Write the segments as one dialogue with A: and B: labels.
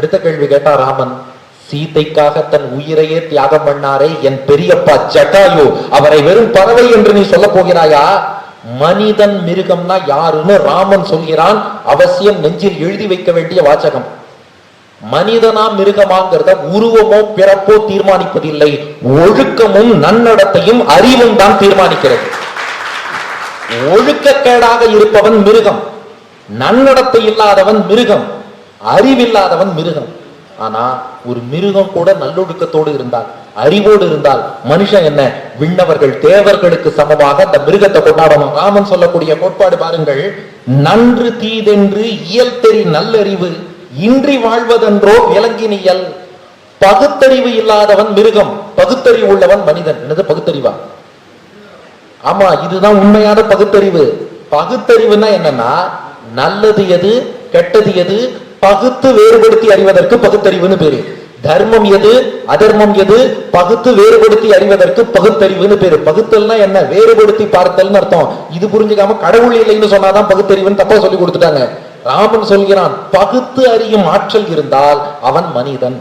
A: அடுத்த கேள்வி கேட்டா ராமன் சீதைக்காக தன் உயிரையே தியாகம் பண்ணாரே என் பெரியப்பா ஜட்டாயு அவரை வெறும் பறவை என்று நீ சொல்ல போகிறாயா? மனிதன் மிருகம்னா யாருன்னு ராமன் சொல்கிறான். அவசியம் நெஞ்சில் எழுதி வைக்க வேண்டிய வாச்சகம் மனிதனா மிருகமாங்கிறத உருவமோ பிறப்போ தீர்மானிப்பதில்லை. ஒழுக்கமும் நன்னடத்தையும் அறிவும் தான் தீர்மானிக்கிறது. ஒழுக்கக்கேடாக இருப்பவன் மிருகம். நன்னடத்தை இல்லாதவன் மிருகம். அறிவில்லாதவன் மிருகம். ஆனா ஒரு மிருகம் கூட நல்லொழுக்கத்தோடு இருந்தால் அறிவோடு இருந்தால் மனுஷன் என்ன? விண்ணவர்கள் தேவர்களுக்கு சமமாக அந்த மிருகத்தை கொண்டாடணும். ராமன் சொல்லக்கூடிய கோட்பாடு பாருங்கள் நன்று தீதென்று இயல் தெரி நல்லறிவு இன்றி வாழ்வதென்றோ விலங்கினியல். பகுத்தறிவு இல்லாதவன் மிருகம் பகுத்தறிவு உள்ளவன் மனிதன். என்னது பகுத்தறிவா? ஆமா இதுதான் உண்மையான பகுத்தறிவு. பகுத்தறிவுனா என்னன்னா நல்லது எது கெட்டது எது பகுத்து வேறுபடுத்தி அறிவதற்கு பகுத்தறிவுன்னு பேரு. தர்மம் எது அதர்மம் எது பகுத்து வேறுபடுத்தி அறிவதற்கு பகுத்தறிவுன்னு பேரு. பகுத்தல்னா என்ன? வேறுபடுத்தி பார்த்தல்னு அர்த்தம். இது புரிஞ்சுக்காம கடவுள் இல்லைன்னு சொன்னாதான் பகுத்தறிவுன்னு தப்பா சொல்லி கொடுத்துட்டாங்க. ராமன் சொல்கிறான் பகுத்து அறியும் ஆற்றல் இருந்தால் அவன் மனிதன்.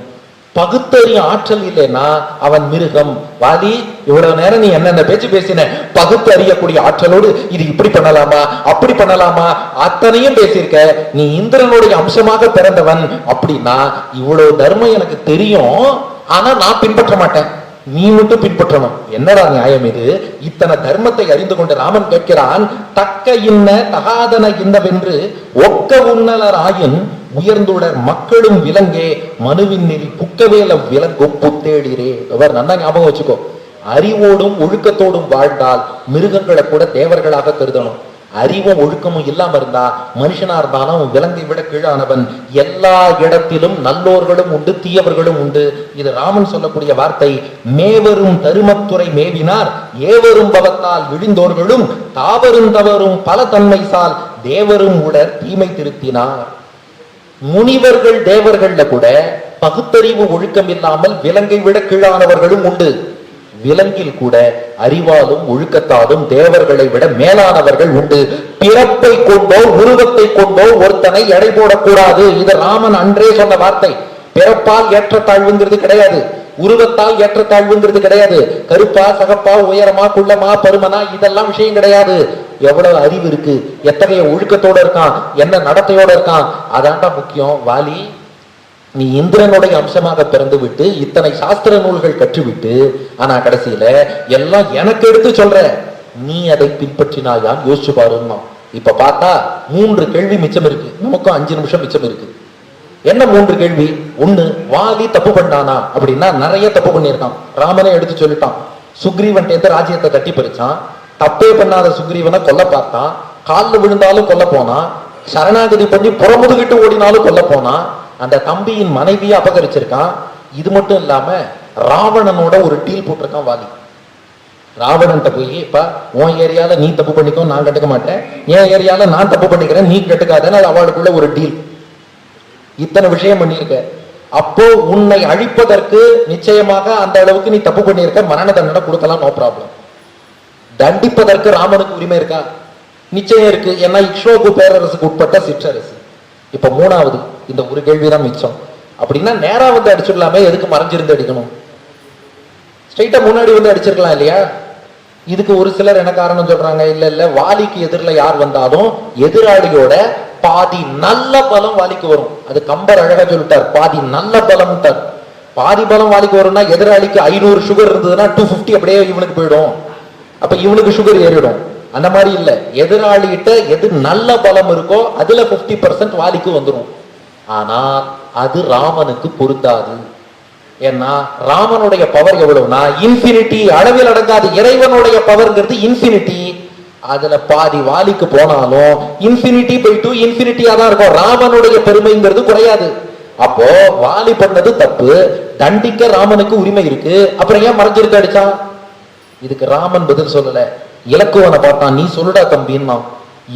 A: பகுத்தறியும் ஆற்றல் இல்லைன்னா அவன் மிருகம். வாதி இவ்வளவு நேரம் நீ என்னென்ன பேச்சு பேசின? பகுத்து அறியக்கூடிய ஆற்றலோடு இது இப்படி பண்ணலாமா? அப்படி பண்ணலாமா? அத்தனையும் பேசியிருக்க. நீ இந்திரனுடைய அம்சமாக பிறந்தவன். அப்படின்னா இவ்வளவு தர்மம் எனக்கு தெரியும். ஆனா நான் பின்பற்ற மாட்டேன். நீ மட்டும் பின்பற்றணும். என்னடா நியாயம் இது? இத்தனை தர்மத்தை அறிந்து கொண்டு ராமன் கேட்கிறான் தக்க இன்ன தகாதன இன்னவென்று. ஒக்க உன்னலராயின் உயர்ந்துடர் மக்களும் விலங்கே மனுவின் நெறி புக்கவேல விலங்கொப்பு தேடிரே. அவர் நல்லா ஞாபகம் வச்சுக்கோ. அறிவோடும் ஒழுக்கத்தோடும் வாழ்ந்தால் மிருகங்களை கூட தேவர்களாக கருதணும். அறிவும் ஒழுக்கமும் இல்லாம இருந்தா மனுஷனா இருந்தாலும் விலங்கை விட கீழானவன் எல்லா இடத்திலும் நல்லோர்களும் உண்டு தீயவர்களும் உண்டு. இது ராமன் சொல்லக்கூடிய வார்த்தை. மேவரும் தருமத்துறை மேவினார். ஏவரும் பவத்தால் விழுந்தோர்களும் தாவரும் தவறும் பல தன்மைசால் தேவரும் உடர் தீமை திருத்தினார். முனிவர்கள் தேவர்கள்ல கூட பகுத்தறிவு ஒழுக்கம் இல்லாமல் விலங்கை விட கீழானவர்களும் உண்டு. விலங்கில் கூட அறிவாலும் ஒழுக்கத்தாலும் தேவர்களை விட மேலானவர்கள் உண்டு. பிறப்பை கொண்டோ உருவத்தை கொண்டோ ஒருத்தனை எடை போடக்கூடாது. இது ராமன் அன்றே சொன்ன வார்த்தை. பிறப்பால் ஏற்றத்தாழ்வுங்கிறது கிடையாது. உருவத்தால் ஏற்றத்தாழ்வுங்கிறது கிடையாது. கருப்பா சகப்பா உயரமா குள்ளமா பருமனா இதெல்லாம் விஷயம் கிடையாது. எவ்வளவு அறிவு இருக்கு. எத்தகைய ஒழுக்கத்தோட இருக்கான்? என்ன நடத்தையோட இருக்கான்? அதான்டா முக்கியம். வாலி நீ இந்திரனுடைய அம்சமாக பிறந்து விட்டு இத்தனை சாஸ்திர நூல்கள் கற்றுவிட்டு ஆனா கடைசியில எல்லாம் எனக்கு எடுத்து சொல்ற. நீ அதை பின்பற்றினாயான் யோசிச்சு பாருன்னா இப்ப பார்த்தா மூன்று கேள்வி மிச்சம் இருக்கு. நமக்கும் அஞ்சு நிமிஷம் மிச்சம் இருக்கு. என்ன மூன்று கேள்வி? ஒண்ணு வாலி தப்பு பண்ணானா? அப்படின்னா நிறைய தப்பு பண்ணியிருக்கான். ராமனே எடுத்து சொல்லிட்டான். சுக்ரீவன் எந்த ராஜ்யத்தை தட்டி பறிச்சான் தப்பே பண்ணாத சுக்ரீவனை கொல்ல பார்த்தான். காலில் விழுந்தாலும் கொல்ல போனான். சரணாகதி பண்ணி புறமுதுகிட்டு ஓடினாலும் கொல்ல போனான். அந்த தம்பியின் மனைவியை அபகரிச்சிருக்கான். இது மட்டும் இல்லாம ராவணனோட ஒரு டீல் போட்டிருக்கான் வாலி. ராவணன்ட்ட போய் இப்ப உன் ஏரியால நீ தப்பு பண்ணிக்கோ நான் கட்டுக்க மாட்டேன். என் ஏரியால நான் தப்பு பண்ணிக்கிறேன் நீ கட்டுக்காதன்னு அது அவளுக்குள்ள ஒரு டீல். இத்தனை விஷயம் பண்ணியிருக்க. அப்போ உன்னை அழிப்பதற்கு நிச்சயமாக அந்த அளவுக்கு நீ தப்பு பண்ணியிருக்க மரண தண்டனை கொடுக்கலாம் நோ ப்ராப்ளம் தண்டிப்பதற்கு ராமனுக்கு உரிமை இருக்கா? நிச்சயம் இருக்கு. ஏன்னா இக்ஷோகு பேரரசுக்கு உட்பட்ட சிற்றரசு. இப்ப மூணாவது இந்த ஒரு கேள்விதான் மிச்சம். அப்படின்னா நேரா வந்து அடிச்சிடலாமே எதுக்கு மறைஞ்சிருந்து அடிக்கணும்? ஸ்ட்ரைட்டா முன்னாடி வந்து அடிச்சிருக்கலாம் இல்லையா? இதுக்கு ஒரு சிலர் என்ன காரணம் சொல்றாங்க? இல்ல இல்ல வாலிக்கு எதிரில் யார் வந்தாலும் எதிராளியோட பாதி நல்ல பலம் வாலிக்கு வரும். அது கம்பர் அழகா சொல்லிட்டார். பாதி நல்ல பலம் பாதி பலம் வாலிக்கு வரும்னா எதிராளிக்கு ஐநூறு சுகர் இருந்ததுன்னா டூ ஃபிஃப்டி அப்படியே இவனுக்கு போயிடும். அப்ப இவனுக்கு சுகர் ஏறிடும். அந்த மாதிரி இல்லை. எதிராளிகிட்ட எது நல்ல பலம் இருக்கோ அதுல 50% பர்சன்ட் வாலிக்கு வந்துடும் ஆனா அது ராமனுக்கு பொருந்தாது. ஏன்னா ராமனுடைய பவர் எவ்வளவுனா இன்ஃபினிட்டி அளவில் அடங்காது. இறைவனுடைய பவர்ங்கிறது இன்ஃபினிட்டி அதுல பாதி வாலிக்கு போனாலும் இன்ஃபினிட்டி பை டூ இன்ஃபினிட்டியா தான் இருக்கும். ராமனுடைய பெருமைங்கிறது குறையாது. அப்போ வாலி பண்ணது தப்பு. தண்டிக்க ராமனுக்கு உரிமை இருக்கு. அப்புறம் ஏன் மறைஞ்சிருக்கு அடிச்சான்? இதுக்கு ராமன் பதில் சொல்லல. இலக்குவனை பார்த்தான் நீ சொல்லுடா தம்பின்னா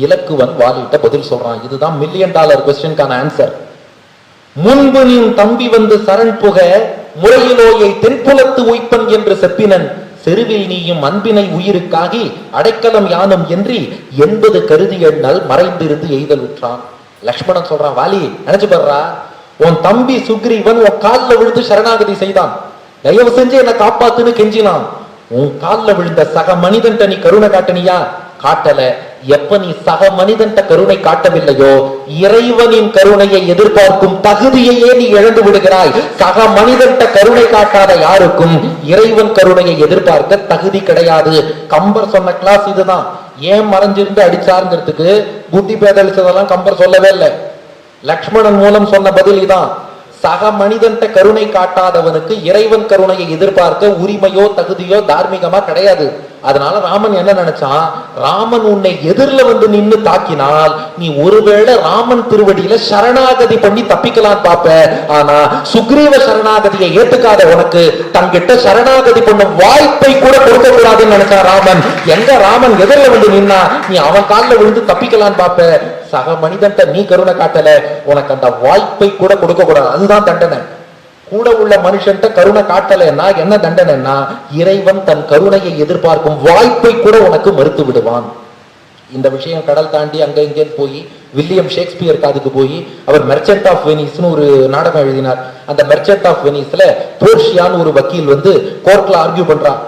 A: இலக்குவன் வாலிட்ட பதில் சொல்றான். இதுதான் மில்லியன் டாலர் கொஸ்டின்கான ஆன்சர் முன்பு நீ தம்பி வந்து சரண் புக முறையிலோயை தென்புலத்து உய்ப்பன் என்று செப்பினன். செருவில் நீயும் அன்பினை உயிருக்காகி அடைக்கலம் யானும் என்றி என்பது கருதி எண்ணல் மறைந்திருந்து எய்தல் உற்றான். லக்ஷ்மணன் சொல்றான் வாலி நினைச்சு பாடுறா உன் தம்பி சுக்ரீவன் உன் கால்ல விழுந்து சரணாகதி செய்தான். தயவு செஞ்சு என்ன காப்பாத்துன்னு கெஞ்சினான். உன் கால்ல விழுந்த சக மனிதன்ட்ட நீ கருணை காட்டினியா? காட்டல. எப்ப நீ சக மனிதன்ட்ட கருணை காட்டவில்லையோ இறைவனின் கருணையை எதிர்பார்க்கும் தகுதியையே நீ இழந்து விடுகிறாய். சக மனிதன்ட்ட கருணை காட்டாத யாருக்கும் இறைவன் கருணையை எதிர்பார்க்க தகுதி கிடையாது. கம்பர் சொன்ன கிளாஸ் இதுதான். ஏன் மறைஞ்சிருந்து அடிச்சாருங்கிறதுக்கு புத்தி பேதளிச்சதெல்லாம் கம்பர் சொல்லவே இல்லை. லக்ஷ்மணன் மூலம் சொன்ன பதில் இதான். சக மனிதன்ட்ட கருணை காட்டாதவனுக்கு இறைவன் கருணையை எதிர்பார்க்க உரிமையோ தகுதியோ தார்மீகமா கிடையாது. அதனால ராமன் என்ன நினைச்சான்? ராமன் உன்னை எதிரில வந்து நின்று தாக்கினால் நீ ஒருவேளை ராமன் திருவடியில சரணாகதி பண்ணி தப்பிக்கலாம் பாப்ப. ஆனா சுக்ரீவ சரணாகதியை ஏத்துக்காத உனக்கு தங்கிட்ட சரணாகதி பண்ணும் வாய்ப்பை கூட கொடுக்க கூடாதுன்னு நினைச்சான் ராமன். எங்க ராமன் எதிரில வந்து நின்னா நீ அவன் கால்ல விழுந்து தப்பிக்கலாம் பாப்ப. சக மனிதன்ட்ட நீ கருணை காட்டல. உனக்கு அந்த வாய்ப்பை கூட கொடுக்க கூடாது அதுதான் தண்டனை. கூட உள்ள மனுஷன்ட்ட கருணை காட்டலைன்னா என்ன தண்டனைன்னா இறைவன் தன் கருணையை எதிர்பார்க்கும் வாய்ப்பை கூட உனக்கு மறுத்து விடுவான். இந்த விஷயம் கடல் தாண்டி அங்க இங்கே போய் வில்லியம் ஷேக்ஸ்பியர் காதுக்கு போய் அவர் மெர்ச்சன்ட் ஆஃப் வெனிஸ்னு ஒரு நாடகம் எழுதினார். அந்த மெர்ச்சன்ட் ஆஃப் வெனிஸ்ல போர்ஷியான்னு ஒரு வக்கீல் வந்து கோர்ட்ல ஆர்கியூ பண்றான்.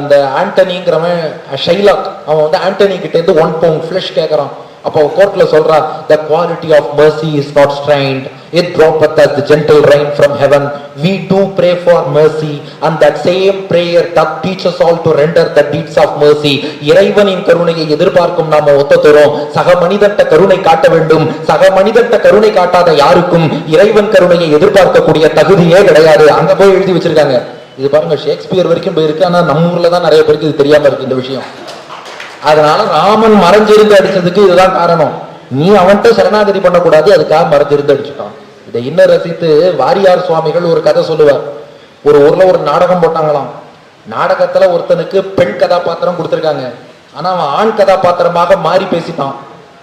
A: அந்த ஆண்டனிங்கிறவன் ஷைலாக் அவன் வந்து ஆண்டனி கிட்ட இருந்து ஒன் பவுண்ட் ஃபிளஷ் கேட்கறான் அப்போ கோர்ட்ல சொல்றா the quality of mercy is not strained it droppeth as the gentle rain from heaven we do pray for mercy and that same prayer that teachers all to render the deeds of mercy. இறைவனின் கருணையை எதிர்பார்க்கும் நாம ஒத்தத்தரும் சக மனிதன்ட்ட கருணை காட்ட வேண்டும். சக மனிதன்ட்ட கருணை காட்டாத யாருக்கும் இறைவன் கருணையை எதிர்பார்க்கக்கூடிய தகுதியே கிடையாது. அங்க போய் எழுதி வச்சிருக்காங்க. இது பாருங்க ஷேக்ஸ்பியர் வரைக்கும் போயிருக்கு ஆனா நம்ம ஊர்ல தான் நிறைய பேருக்கு இது தெரியாம இருக்கு இந்த விஷயம். அதனால ராமன் மறைஞ்சிருந்து அடிச்சதுக்கு இதுதான் காரணம். நீ அவன்கிட்ட சரணாகதி பண்ணக்கூடாது அதுக்காக மறைஞ்சிருந்து அடிச்சுட்டான். இதை இன்னும் ரசித்து வாரியார் சுவாமிகள் ஒரு கதை சொல்லுவார். ஒரு ஊர்ல ஒரு நாடகம் போட்டாங்களாம். நாடகத்துல ஒருத்தனுக்கு பெண் கதாபாத்திரம் கொடுத்துருக்காங்க. ஆனா அவன் ஆண் கதாபாத்திரமாக மாறி பேசிட்டான்.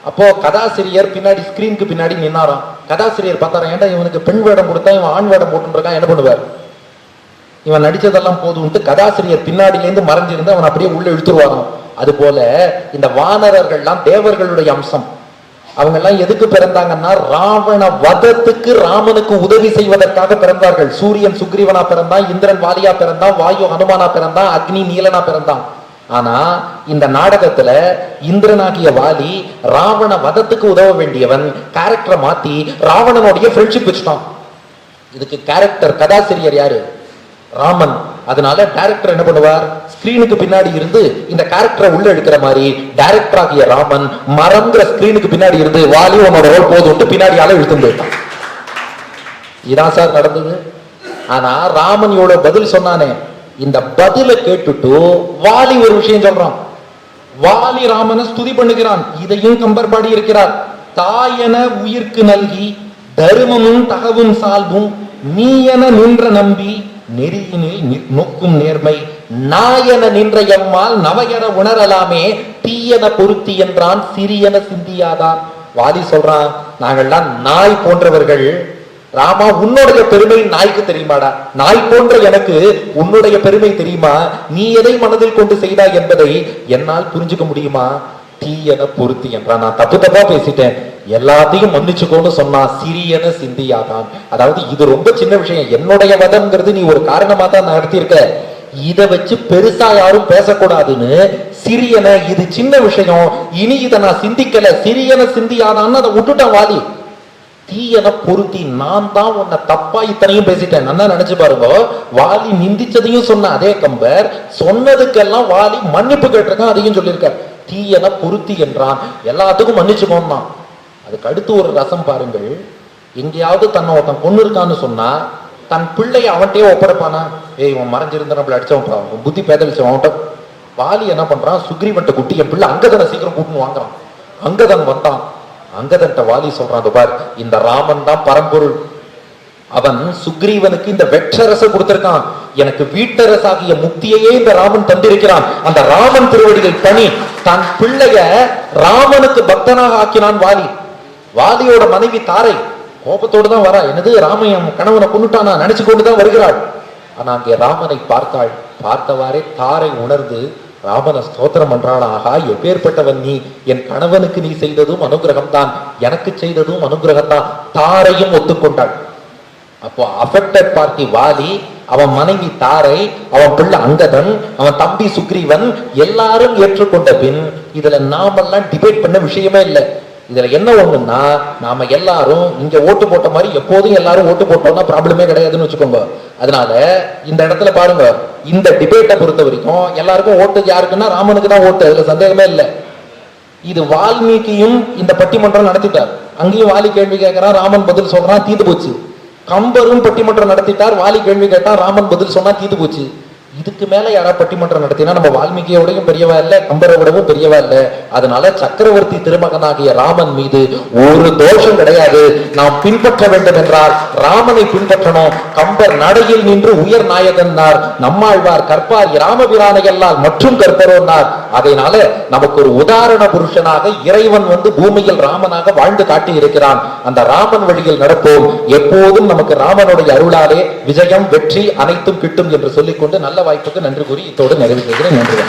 A: அப்போ கதாசிரியர் பின்னாடி ஸ்கிரீனுக்கு பின்னாடி நின்னாராம். கதாசிரியர் பார்த்தாராம் ஏன்டா இவனுக்கு பெண் வேடம் கொடுத்தா இவன் ஆண் வேடம் போட்டுருக்கான்? என்ன பண்ணுவார்? இவன் நடிச்சதெல்லாம் போதும்ட்டு கதாசிரியர் பின்னாடியிலேருந்து மறைஞ்சிருந்து அவன் அப்படியே உள்ள இழுத்துருவாராம். அது போல இந்த வானரர்கள்லாம் தேவர்களுடைய அம்சம். அவங்க எல்லாம் எதுக்கு பிறந்தாங்கன்னா ராவண வதத்துக்கு ராமனுக்கு உதவி செய்வதற்காக பிறந்தார்கள். சூரியன் சுக்ரீவனா பிறந்தான் இந்திரன் வாலியா பிறந்தான் வாயு ஹனுமானா பிறந்தான் அக்னி நீலனா பிறந்தான். ஆனா இந்த நாடகத்துல இந்திரனாகிய வாலி ராவண வதத்துக்கு உதவ வேண்டியவன் கேரக்டரை மாத்தி ராவணனுடைய ஃப்ரெண்ட்ஷிப் வச்சுட்டான். இதுக்கு கேரக்டர் கதாசிரியர் யாரு? ராமன். அதனால டைரக்டர் என்ன பண்ணுவார்? ஸ்கிரீனுக்கு பின்னாடி இருந்து இந்த கேரக்டரை உள்ள எடுக்கிற மாதிரி டைரக்டர் ஆகிய ராமன் மரம்ங்கிற ஸ்கிரீனுக்கு பின்னாடி இருந்து வாலி உன்னோட ரோல் போதும்ட்டு பின்னாடி ஆள இழுத்து போயிட்டான். இதான் சார் நடந்தது. ஆனா ராமன் இவ்வளவு பதில் சொன்னானே இந்த பதிலை கேட்டுட்டு வாலி ஒரு விஷயம் சொல்றான். வாலி ராமனை ஸ்துதி பண்ணுகிறான். இதையும் கம்பர் பாடி இருக்கிறார் தாயென உயிர்க்கு நல்கி தருமமும் தகவும் சால்வும் நீயென நின்ற நம்பி நெறியினில் நி- நோக்கும் நேர்மை நாயன நின்ற எம்மால் நவையன உணரலாமே தீயன பொருத்தி என்றான் சிறியன சிந்தியாதான் வாதி சொல்றான் நாங்கள்லாம் நாய் போன்றவர்கள். ராமா உன்னுடைய பெருமை நாய்க்கு தெரியுமாடா? நாய் போன்ற எனக்கு உன்னுடைய பெருமை தெரியுமா? நீ எதை மனதில் கொண்டு செய்தாய் என்பதை என்னால் புரிஞ்சுக்க முடியுமா? தீயன பொருத்தி என்றான். நான் தப்பு தப்பா பேசிட்டேன். எல்லாத்தையும் மன்னிச்சுக்கோன்னு சொன்னா சிறியன சிந்தியாதான். அதாவது இது ரொம்ப சின்ன விஷயம். என்னுடைய வதம்ங்கிறது நீ ஒரு காரணமா தான் நடத்தியிருக்க. இதை வச்சு பெருசா யாரும் பேசக்கூடாதுன்னு சிறியன இது சின்ன விஷயம். இனி இதை நான் சிந்திக்கல. சிறியன சிந்தியாதான்னு அதை விட்டுட்டான் வாலி. தீயன பொருத்தி நான் தான் உன்னை தப்பா இத்தனையும் பேசிட்டேன். நல்லா நினைச்சு பாருங்க. வாலி நிந்திச்சதையும் சொன்ன அதே கம்பர். சொன்னதுக்கெல்லாம் வாலி மன்னிப்பு கேட்டிருக்கான் அதையும் சொல்லியிருக்கார். தீயன பொருத்தி என்றான். எல்லாத்துக்கும் மன்னிச்சுக்கோன்னா அதுக்கு அடுத்து ஒரு ரசம் பாருங்கள். எங்கேயாவது தன்னை ஒருத்தன் கொண்டு இருக்கான்னு சொன்னா தன் பிள்ளைய அவன்கிட்டயே ஒப்படைப்பானா? ஏய் இவன் மறைஞ்சிருந்த நம்மள அடிச்சவன் அவன் புத்தி பேதளிச்சவன் அவன்கிட்ட. வாலி என்ன பண்றான்? சுக்ரீவன்ட்ட குட்டி என் பிள்ளை அங்கதனை சீக்கிரம் கூட்டுன்னு வாங்குறான். அங்கதன் வந்தான். அங்கதன்ட்ட வாலி சொல்றான் அது பார் இந்த ராமன் தான் பரம்பொருள். அவன் சுக்ரீவனுக்கு இந்த வெற்றரச கொடுத்திருக்கான். எனக்கு வீட்டரசாகிய முக்தியையே இந்த ராமன் தந்திருக்கிறான். அந்த ராமன் திருவடிகள் பணி தன் பிள்ளைய ராமனுக்கு பக்தனாக ஆக்கினான் வாலி. வாலியோட மனைவி தாரை கோபத்தோடு தான் வரா. என்னது ராமன் என் கணவனை கொண்டுட்டானா நினைச்சு கொண்டுதான் வருகிறாள். ஆனா அங்கே ராமனை பார்த்தாள். பார்த்தவாறே தாரை உணர்ந்து ராமன ஸ்தோத்திரம் பண்றாள். ஆகா எப்பேற்பட்டவன் நீ. என் கணவனுக்கு நீ செய்ததும் அனுகிரகம் தான் எனக்கு செய்ததும் அனுகிரகம் தான் தாரையும் ஒத்துக்கொண்டாள். அப்போ அஃபெக்டட் பார்ட்டி வாலி அவன் மனைவி தாரை அவன் பிள்ளை அங்கதன் அவன் தம்பி சுக்ரீவன் எல்லாரும் ஏற்றுக்கொண்ட பின் இதுல நாமெல்லாம் டிபேட் பண்ண விஷயமே இல்லை. இதுல என்ன ஒண்ணுன்னா நாம எல்லாரும் இங்க ஓட்டு போட்ட மாதிரி எப்போதும் எல்லாரும் ஓட்டு போட்டோம்னா ப்ராப்ளமே கிடையாதுன்னு வச்சுக்கோங்க. அதனால இந்த இடத்துல பாருங்க இந்த டிபேட்டை பொறுத்த வரைக்கும் எல்லாருக்கும் ஓட்டு யாருக்குன்னா ராமனுக்கு தான் ஓட்டு அதுல சந்தேகமே இல்லை. இது வால்மீகியும் இந்த பட்டிமன்றம் நடத்திட்டார். அங்கேயும் வாலி கேள்வி கேட்கிறான் ராமன் பதில் சொல்றான் தீந்து போச்சு. கம்பரும் பட்டிமன்றம் நடத்திட்டார். வாலி கேள்வி கேட்டார் ராமன் பதில் சொன்னா தீத்து போச்சு. இதுக்கு மேல யாரா பட்டிமன்றம் நடத்தினா நம்ம வால்மீகியோடையும் பெரியவா இல்ல கம்பரை விடவும் பெரியவா இல்ல. அதனால சக்கரவர்த்தி திருமகனாகிய ராமன் மீது ஒரு தோஷம் கிடையாது. நாம் பின்பற்ற வேண்டும் என்றால் ராமனை பின்பற்றணும். கம்பர் நடையில் நின்று உயர் நாயகன்னார் நம்மாழ்வார் கற்பார் ராமபிரானை எல்லால் மற்றும் கற்பரோன்னார் அதனால நமக்கு ஒரு உதாரண புருஷனாக இறைவன் வந்து பூமியில் ராமனாக வாழ்ந்து காட்டி இருக்கிறான். அந்த ராமன் வழியில் நடப்போம். எப்போதும் நமக்கு ராமனுடைய அருளாலே விஜயம் வெற்றி அனைத்தும் கிட்டும் என்று சொல்லிக்கொண்டு நல்ல வாய்ப்புக்கு நன்றி கூறி இத்தோடு நிறைவு செய்கிறேன். நன்றி.